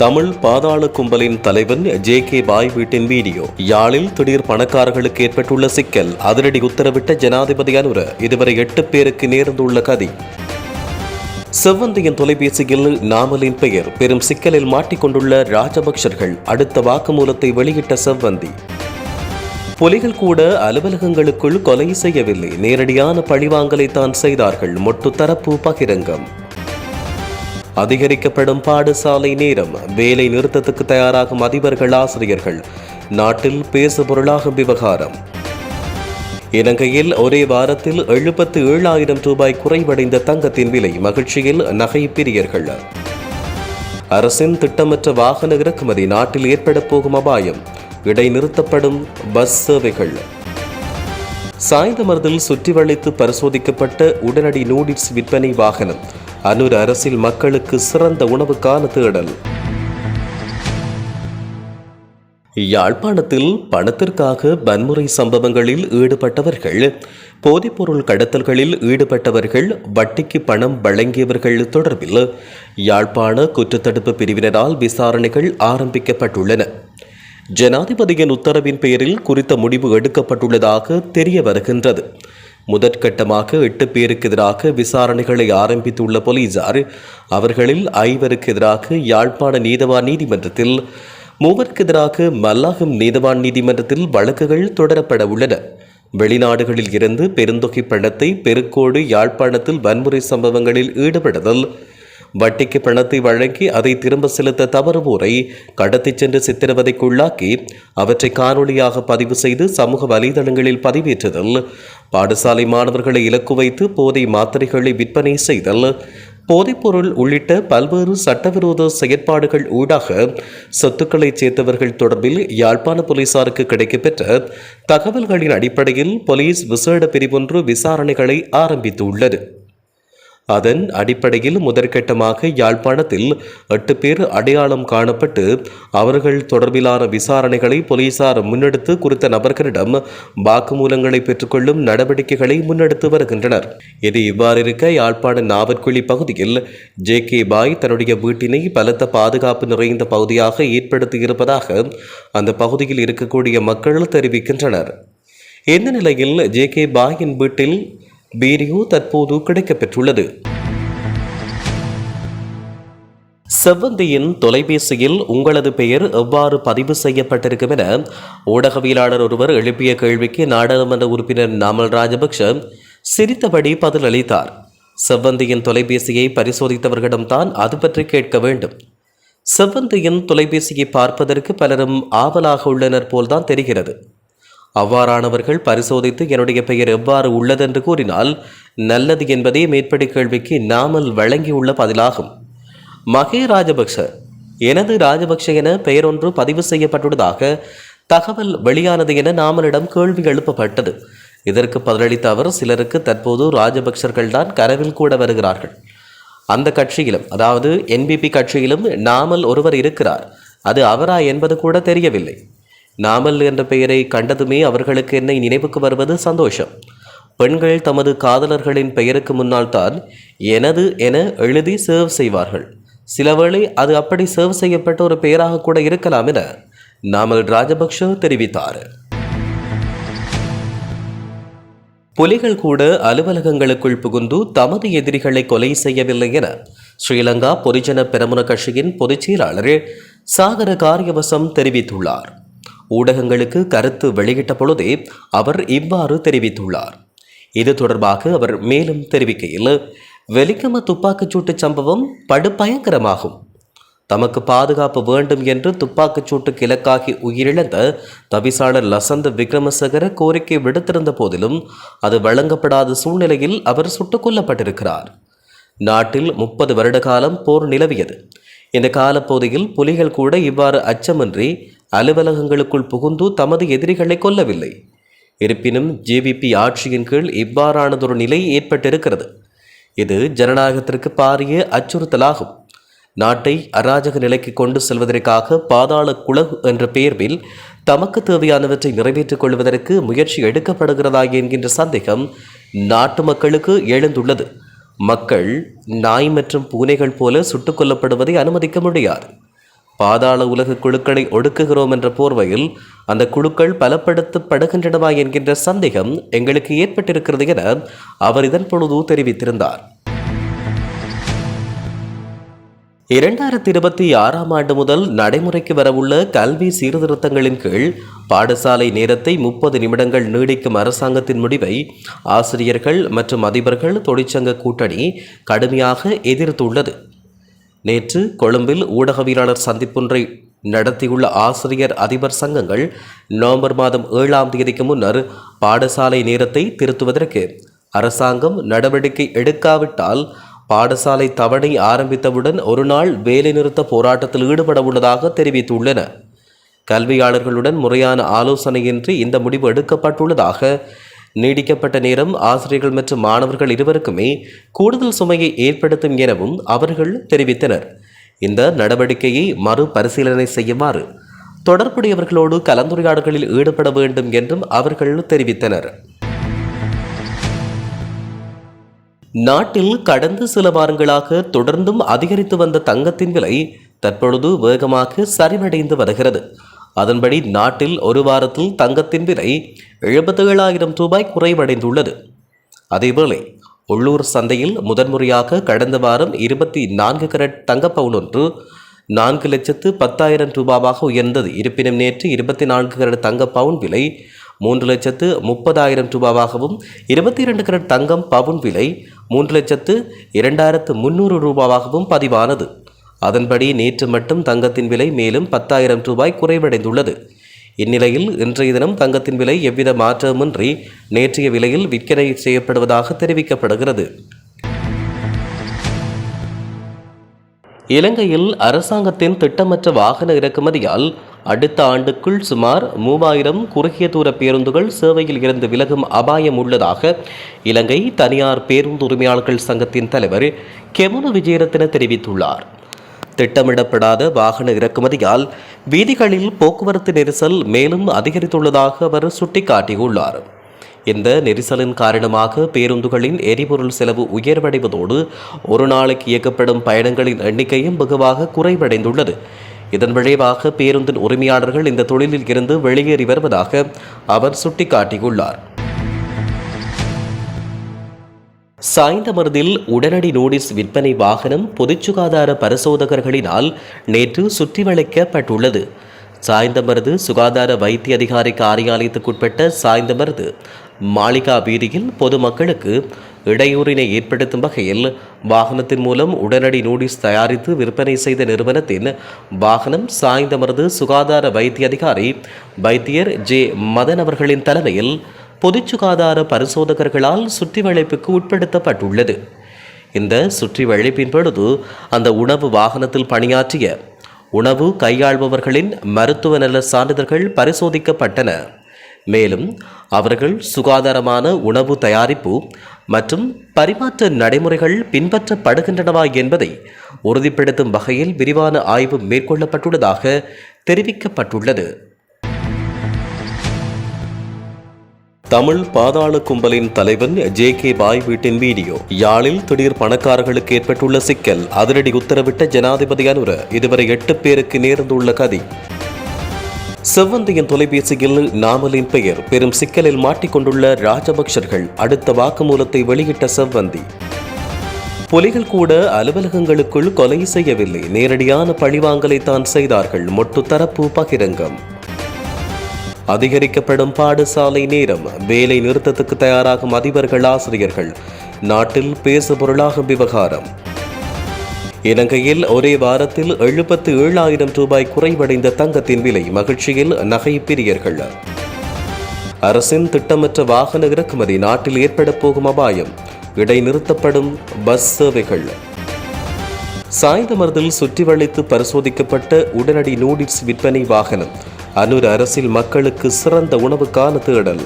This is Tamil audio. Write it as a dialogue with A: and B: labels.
A: தமிழ் பாதாள கும்பலின் தலைவன் ஜே கே பாய் வீட்டின் வீடியோ யாழில் திடீர் பணக்காரர்களுக்கு ஏற்பட்டுள்ள சிக்கல். அதிரடி உத்தரவிட்ட ஜனாதிபதி அனுர இதுவரை எட்டு பேருக்கு நேர்ந்துள்ள கதி. செவ்வந்தியின் தொலைபேசியில் நாமலின் பெயர். பெரும் சிக்கலில் மாட்டிக்கொண்டுள்ள ராஜபக்சர்கள் அடுத்த வாக்குமூலத்தை வெளியிட்ட செவ்வந்தி. புலிகள் கூட அலுவலகங்களுக்குள் கொலை செய்யவில்லை. நேரடியான பழிவாங்கலை தான் செய்தார்கள். மொட்டு தரப்பு பகிரங்கம். அதிகரிக்கப்படும் பாடசாலை நேரம் வேலை நிறுத்தத்துக்கு தயாராகும் அதிபர்கள் ஆசிரியர்கள் நாட்டில் பேசு பொருளாகும் விவகாரம். இலங்கையில் ஒரே வாரத்தில் எழுபத்து ஏழாயிரம் ரூபாய் குறைவடைந்த தங்கத்தின் விலை மகிழ்ச்சியில் நகை பிரியர்கள். அரசின் திட்டமற்ற வாகன இறக்குமதி நாட்டில் ஏற்பட போகும் அபாயம் இடைநிறுத்தப்படும் பஸ் சேவைகள். சாய்ந்தமர்தில் சுற்றி வளைத்து பரிசோதிக்கப்பட்ட உடனடி நூடில்ஸ் விற்பனை வாகனம் அனூர் அரசில் மக்களுக்கு சிறந்த உணவுக்கான தேடல். யாழ்ப்பாணத்தில் பணத்திற்காக வன்முறை சம்பவங்களில் ஈடுபட்டவர்கள் போதைப்பொருள் கடத்தல்களில் ஈடுபட்டவர்கள் வட்டிக்கு பணம் வழங்கியவர்கள் தொடர்பில் யாழ்ப்பாண குற்றத்தடுப்பு பிரிவினரால் விசாரணைகள் ஆரம்பிக்கப்பட்டுள்ளன. ஜனாதிபதியின் உத்தரவின் பெயரில் குறித்த முடிவு எடுக்கப்பட்டுள்ளதாக தெரிய வருகின்றது முதற்கட்டமாக எட்டு பேருக்கு எதிராக விசாரணைகளை ஆரம்பித்துள்ள போலீசார் அவர்களில் ஐவருக்கு எதிராக யாழ்ப்பாண நீதவான் நீதிமன்றத்தில் மூவருக்கு எதிராக மல்லாகம் நீதவான் நீதிமன்றத்தில் வழக்குகள் தொடரப்பட உள்ளன. வெளிநாடுகளில் இருந்து பெருந்தொகை பணத்தை பெருக்கோடு யாழ்ப்பாணத்தில் வன்முறை சம்பவங்களில் ஈடுபடுதல் வட்டிக்கு பணத்தை வழங்கி அதை திரும்ப செலுத்த தவறுவோரை கடத்திச் சென்று சித்திரவதைக்குள்ளாக்கி அவற்றை காணொளியாக பதிவு செய்து சமூக வலைதளங்களில் பதிவேற்றுதல் பாடசாலை மாணவர்களை இலக்கு வைத்து போதை மாத்திரைகளை விற்பனை செய்தல் போதைப்பொருள் உள்ளிட்ட பல்வேறு சட்டவிரோத செயற்பாடுகள் ஊடாக சொத்துக்களை சேர்த்தவர்கள் தொடர்பில் யாழ்ப்பாண போலீசாருக்கு கிடைக்கப்பெற்ற தகவல்களின் அடிப்படையில் போலீஸ் விசேட பிரிவொன்று விசாரணைகளை ஆரம்பித்துள்ளது. அதன் அடிப்படையில் முதற்கட்டமாக யாழ்ப்பாணத்தில் எட்டு பேர் அடையாளம் காணப்பட்டு அவர்கள் தொடர்பிலான விசாரணைகளை போலீசார் முன்னெடுத்து குறித்த நபர்களிடம் வாக்குமூலங்களை பெற்றுக்கொள்ளும் நடவடிக்கைகளை முன்னெடுத்து வருகின்றனர். இது இவ்வாறு இருக்க யாழ்ப்பாண நாவற்குழி பகுதியில் ஜே கே பாய் தன்னுடைய வீட்டினை பலத்த பாதுகாப்பு நிறைந்த பகுதியாக ஏற்படுத்தியிருப்பதாக அந்த பகுதியில் இருக்கக்கூடிய மக்கள் தெரிவிக்கின்றனர். இந்த நிலையில் ஜே கே பாயின் வீட்டில் வீடியோ தற்போது கிடைக்கப்பெற்றுள்ளது. செவ்வந்தியின் தொலைபேசியில் உங்களது பெயர் எவ்வாறு பதிவு செய்யப்பட்டிருக்கும் என ஊடகவியலாளர் ஒருவர் எழுப்பிய கேள்விக்கு நாடாளுமன்ற உறுப்பினர் நாமல் ராஜபக்ஷ சிரித்தபடி பதிலளித்தார் செவ்வந்தியின் தொலைபேசியை பரிசோதித்தவர்களிடம்தான் அது பற்றி கேட்க வேண்டும். செவ்வந்தியின் தொலைபேசியை பார்ப்பதற்கு பலரும் ஆவலாக உள்ளனர் போல்தான் தெரிகிறது. அவ்வாறானவர்கள் பரிசோதித்து என்னுடைய பெயர் எவ்வாறு உள்ளதென்று கூறினால் நல்லது என்பதே மேற்படி கேள்விக்கு நாமல் வழங்கியுள்ள பதிலாகும். மகே ராஜபக்ஷ. எனது ராஜபக்ஷ என பெயரொன்று பதிவு செய்யப்பட்டுள்ளதாக தகவல் வெளியானது என நாமலிடம் கேள்வி எழுப்பப்பட்டது. இதற்கு பதிலளித்த அவர் சிலருக்கு தற்போது ராஜபக்சர்கள் தான் கனவில் கூட வருகிறார்கள். அந்த கட்சியிலும் அதாவது என்பிபி கட்சியிலும் நாமல் ஒருவர் இருக்கிறார். அது அவரா என்பது கூட தெரியவில்லை. நாமல் என்ற பெயரை கண்டதுமே அவர்களுக்கு என்னை நினைவுக்கு வருவது சந்தோஷம். பெண்கள் தமது காதலர்களின் பெயருக்கு முன்னால் தான் எனது என எழுதி சேவ் செய்வார்கள். சிலவேளை அது அப்படி சேவ் செய்யப்பட்ட ஒரு பெயராக கூட இருக்கலாம் என நாமல் ராஜபக்ஷ தெரிவித்தார். புலிகள் கூட அலுவலகங்களுக்குள் புகுந்து தமது எதிரிகளை கொலை செய்யவில்லை என ஸ்ரீலங்கா பொதுஜன பெரமுன கட்சியின் பொதுச் செயலாளர் சாகர காரியவசம் தெரிவித்துள்ளார். ஊடகங்களுக்கு கருத்து வெளியிட்ட பொழுதே அவர் இவ்வாறு தெரிவித்துள்ளார். இது தொடர்பாக அவர் மேலும் தெரிவிக்கையில் வெலிக்கம துப்பாக்கிச்சூட்டு சம்பவம் படுபயங்கரமாகும். தமக்கு பாதுகாப்பு வேண்டும் என்று துப்பாக்கிச்சூட்டுக்கு இலக்காகி உயிரிழந்த தவிசாளர் லசந்த விக்ரமசகர கோரிக்கை விடுத்திருந்த போதிலும் அது வழங்கப்படாத சூழ்நிலையில் அவர் சுட்டுக் கொல்லப்பட்டிருக்கிறார். நாட்டில் முப்பது வருட காலம் போர் நிலவியது. இந்த காலப்பகுதியில் புலிகள் கூட இவ்வாறு அச்சமின்றி அலுவலகங்களுக்குள் புகுந்து தமது எதிரிகளை கொல்லவில்லை. இருப்பினும் ஜேவிபி ஆட்சியின் கீழ் இவ்வாறானதொரு நிலை ஏற்பட்டிருக்கிறது. இது ஜனநாயகத்திற்கு பாரிய அச்சுறுத்தலாகும். நாட்டை அராஜக நிலைக்கு கொண்டு செல்வதற்காக பாதாள குலகு என்ற பெயர்வில் தமக்கு தேவையானவற்றை நிறைவேற்றிக் கொள்வதற்கு முயற்சி எடுக்கப்படுகிறதா என்கின்ற சந்தேகம் நாட்டு மக்களுக்கு எழுந்துள்ளது. மக்கள் நாய் மற்றும் பூனைகள் போல சுட்டுக் கொல்லப்படுவதை அனுமதிக்க முடியாது. பாதாள உலக குழுக்களை ஒடுக்குகிறோம் என்ற போர்வையில் அந்த குழுக்கள் பலப்படுத்தப்படுகின்றனவா என்கின்ற சந்தேகம் எங்களுக்கு ஏற்பட்டிருக்கிறது என அவர் இதன் பொழுது தெரிவித்திருந்தார். இரண்டாயிரத்தி இருபத்தி ஆறாம் ஆண்டு முதல் நடைமுறைக்கு வரவுள்ள கல்வி சீர்திருத்தங்களின் கீழ் பாடசாலை நேரத்தை முப்பது நிமிடங்கள் நீடிக்கும் அரசாங்கத்தின் முடிவை ஆசிரியர்கள் மற்றும் அதிபர்கள் தொழிற்சங்க கூட்டணி கடுமையாக எதிர்த்துள்ளது. நேற்று கொழும்பில் ஊடகவியலாளர் சந்திப்பொன்றை நடத்தியுள்ள ஆசிரியர் அதிபர் சங்கங்கள் நவம்பர் மாதம் ஏழாம் தேதிக்கு முன்னர் பாடசாலை நேரத்தை திருத்துவதற்கு அரசாங்கம் நடவடிக்கை எடுக்காவிட்டால் பாடசாலை தவணை ஆரம்பித்தவுடன் ஒரு நாள் வேலைநிறுத்த போராட்டத்தில் ஈடுபட உள்ளதாக தெரிவித்துள்ளன. கல்வியாளர்களுடன் முறையான ஆலோசனையின்றி இந்த முடிவு எடுக்கப்பட்டுள்ளதாக நீடிக்கப்பட்ட நேரம் ஆசிரியர்கள் மற்றும் மாணவர்கள் இருவருக்குமே கூடுதல் சுமையை ஏற்படுத்தும் எனவும் அவர்கள் தெரிவித்தனர். இந்த நடவடிக்கையை மறுபரிசீலனை செய்யுமாறு தொடர்புடையவர்களோடு கலந்துரையாடல்களில் ஈடுபட வேண்டும் என்றும் அவர்கள் தெரிவித்தனர். நாட்டில் கடந்த சில வாரங்களாக தொடர்ந்தும் அதிகரித்து வந்த தங்கத்தின் விலை தற்பொழுது வேகமாக சரிவடைந்து வருகிறது. அதன்படி நாட்டில் ஒரு வாரத்தில் தங்கத்தின் விலை எழுபத்தி ஏழாயிரம் ரூபாய் குறைவடைந்துள்ளது. அதேவேளை உள்ளூர் சந்தையில் முதன்முறையாக கடந்த வாரம் இருபத்தி நான்கு கரட் தங்கப்பவுன் ஒன்று நான்கு லட்சத்து பத்தாயிரம் ரூபாவாக உயர்ந்தது. இருப்பினும் நேற்று இருபத்தி நான்கு கரட் தங்க பவுன் விலை மூன்று லட்சத்து முப்பதாயிரம் ரூபாவாகவும் இருபத்தி இரண்டு கரட் தங்கம் பவுன் விலை மூன்று லட்சத்து இரண்டாயிரத்து முன்னூறு ரூபாவாகவும் பதிவானது. அதன்படி நேற்று மட்டும் தங்கத்தின் விலை மேலும் பத்தாயிரம் ரூபாய் குறைவடைந்துள்ளது. இந்நிலையில் இன்றைய தினம் தங்கத்தின் விலை எவ்வித மாற்றமின்றி நேற்றைய விலையில் விற்கனை செய்யப்படுவதாக தெரிவிக்கப்படுகிறது. இலங்கையில் அரசாங்கத்தின் திட்டமற்ற வாகன இறக்குமதியால் அடுத்த ஆண்டுக்குள் சுமார் மூவாயிரம் குறுகிய தூர பேருந்துகள் சேவையில் இருந்து விலகும் அபாயம் உள்ளதாக இலங்கை தனியார் பேருந்து உரிமையாளர்கள் சங்கத்தின் தலைவர் கெமுன விஜயரத்ன தெரிவித்துள்ளார். திட்டமிடப்படாத வாகன இறக்குமதியால் வீதிகளில் போக்குவரத்து நெரிசல் மேலும் அதிகரித்துள்ளதாக அவர் சுட்டிக்காட்டியுள்ளார். இந்த நெரிசலின் காரணமாக பேருந்துகளின் எரிபொருள் செலவு உயர்வடைவதோடு ஒரு நாளைக்கு இயக்கப்படும் பயணங்களின் எண்ணிக்கையும் வெகுவாக குறைவடைந்துள்ளது. இதன் விளைவாக பேருந்தின் உரிமையாளர்கள் இந்த தொழிலில் இருந்து வெளியேறி வருவதாக அவர் சுட்டிக்காட்டியுள்ளார். சாய்ந்தமருதில் உடனடி நோட்டீஸ் விற்பனை வாகனம் பொதுச் சுகாதார பரிசோதகர்களினால் நேற்று சுற்றி வளைக்கப்பட்டுள்ளது. சாய்ந்தமருது சுகாதார வைத்திய அதிகாரி காரியாலயத்துக்குட்பட்ட சாய்ந்தமருது மாளிகா வீதியில் பொதுமக்களுக்கு இடையூறினை ஏற்படுத்தும் வகையில் வாகனத்தின் மூலம் உடனடி நோட்டீஸ் தயாரித்து விற்பனை செய்த நிறுவனத்தின் வாகனம் சாய்ந்தமருது சுகாதார வைத்திய அதிகாரி வைத்தியர் ஜே. மதன் அவர்களின் தலைமையில் பொது சுகாதார பரிசோதகர்களால் சுற்றி வளைப்புக்கு உட்படுத்தப்பட்டுள்ளது. இந்த சுற்றி வளைப்பின் பொழுது அந்த உணவு வாகனத்தில் பணியாற்றிய உணவு கையாள்பவர்களின் மருத்துவ நல சான்றிதழ்கள் பரிசோதிக்கப்பட்டன. மேலும் அவர்கள் சுகாதாரமான உணவு தயாரிப்பு மற்றும் பரிமாற்ற நடைமுறைகள் பின்பற்றப்படுகின்றனவா என்பதை உறுதிப்படுத்தும் வகையில் விரிவான ஆய்வு மேற்கொள்ளப்பட்டுள்ளதாக தெரிவிக்கப்பட்டுள்ளது. தமிழ் பாதாள கும்பலின் தலைவன் ஜே கே பாய் வீட்டின் வீடியோ. யாழில் திடீர் பணக்காரர்களுக்கு ஏற்பட்டுள்ள சிக்கல். அதிரடி உத்தரவிட்ட ஜனாதிபதி அனுர இதுவரை எட்டு பேருக்கு நேர்ந்துள்ள கதி. செவ்வந்தியின் தொலைபேசியில் நாமலின் பெயர். பெரும் சிக்கலில் மாட்டிக்கொண்டுள்ள ராஜபக்சர்கள் அடுத்த வாக்குமூலத்தை வெளியிட்ட செவ்வந்தி. புலிகள் கூட அலுவலகங்களுக்குள் கொலை செய்யவில்லை. நேரடியான பழிவாங்கலை தான் செய்தார்கள். மொட்டு தரப்பு பகிரங்கம். அதிகரிக்கப்படும் பாடசாலை நேரம் வேலை நிறுத்தத்துக்கு தயாராகும் அதிபர்கள் ஆசிரியர்கள். நாட்டில் பேசு பொருளாகும் விவகாரம். இலங்கையில் ஒரே வாரத்தில் எழுபத்து ஏழாயிரம் ரூபாய் குறைவடைந்த தங்கத்தின் விலை மகிழ்ச்சியில் நகை பிரியர்கள். அரசின் திட்டமற்ற வாகன இறக்குமதி நாட்டில் ஏற்பட போகும் அபாயம். இடைநிறுத்தப்படும் பஸ் சேவைகள். சாய்ந்தமர்தில் சுற்றி வளைத்து பரிசோதிக்கப்பட்ட உடனடி நூடில்ஸ் விற்பனை வாகனம். அனூர் அரசில் மக்களுக்கு சிறந்த உணவுக்கான தேடல்.